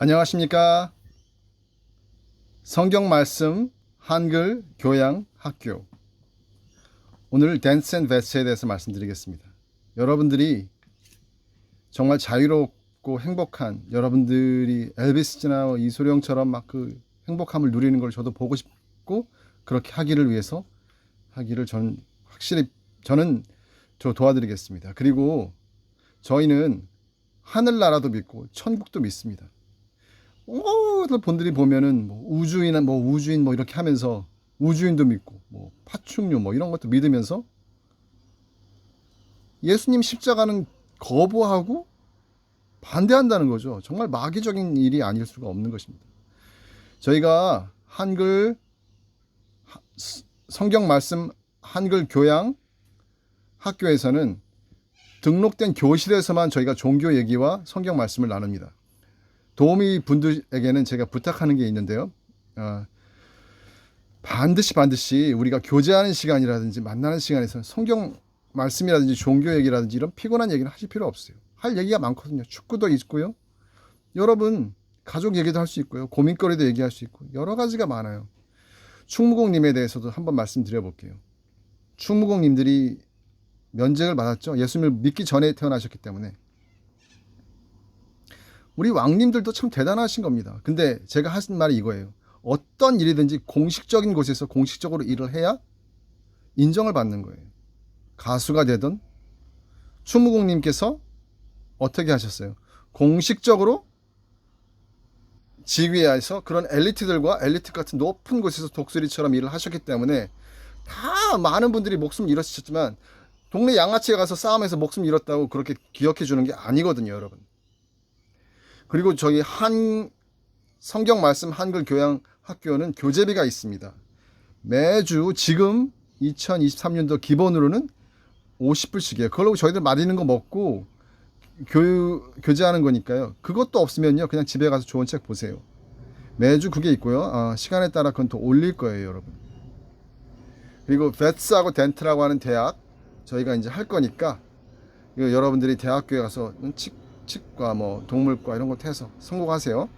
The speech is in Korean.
안녕하십니까. 성경 말씀 한글 교양 학교. 오늘 댄스 앤 베스트에 대해서 말씀드리겠습니다. 여러분들이 정말 자유롭고 행복한 여러분들이 엘비스나 이소룡처럼 막 그 행복함을 누리는 걸 저도 보고 싶고 그렇게 하기를 위해서 하기를 저는 확실히 저는 저 도와드리겠습니다. 그리고 저희는 하늘나라도 믿고 천국도 믿습니다. 모든 분들이 보면은 뭐 우주인은 뭐 우주인 뭐 이렇게 하면서 우주인도 믿고 뭐 파충류 뭐 이런 것도 믿으면서 예수님 십자가는 거부하고 반대한다는 거죠. 정말 마귀적인 일이 아닐 수가 없는 것입니다. 저희가 한글 성경 말씀 한글 교양 학교에서는 등록된 교실에서만 저희가 종교 얘기와 성경 말씀을 나눕니다. 도우미 분들에게는 제가 부탁하는 게 있는데요. 어, 반드시 반드시 우리가 교제하는 시간이라든지 만나는 시간에서 성경 말씀이라든지 종교 얘기라든지 이런 피곤한 얘기는 하실 필요 없어요. 할 얘기가 많거든요. 축구도 있고요. 여러분 가족 얘기도 할 수 있고요. 고민거리도 얘기할 수 있고 여러 가지가 많아요. 충무공님에 대해서도 한번 말씀드려 볼게요. 충무공님들이 면제를 받았죠. 예수님을 믿기 전에 태어나셨기 때문에. 우리 왕님들도 참 대단하신 겁니다. 근데 제가 하신 말이 이거예요. 어떤 일이든지 공식적인 곳에서 공식적으로 일을 해야 인정을 받는 거예요. 가수가 되든 추무공님께서 어떻게 하셨어요? 공식적으로 지휘하에서 그런 엘리트들과 엘리트 같은 높은 곳에서 독수리처럼 일을 하셨기 때문에 다 많은 분들이 목숨 잃으셨지만 동네 양아치에 가서 싸움해서 목숨 잃었다고 그렇게 기억해 주는 게 아니거든요, 여러분. 그리고 저희 한 성경 말씀 한글 교양 학교는 교재비가 있습니다. 매주 지금 2023년도 기본으로는 50불씩이에요. 그걸로 저희들 맛있는 거 먹고 교, 교제하는 거니까요. 그것도 없으면요. 그냥 집에 가서 좋은 책 보세요. 매주 그게 있고요. 아, 시간에 따라 그건 더 올릴 거예요, 여러분. 그리고 베트스하고 덴트라고 하는 대학 저희가 이제 할 거니까 여러분들이 대학교에 가서 치, 치과 뭐 동물과 이런 것도 해서 성공하세요.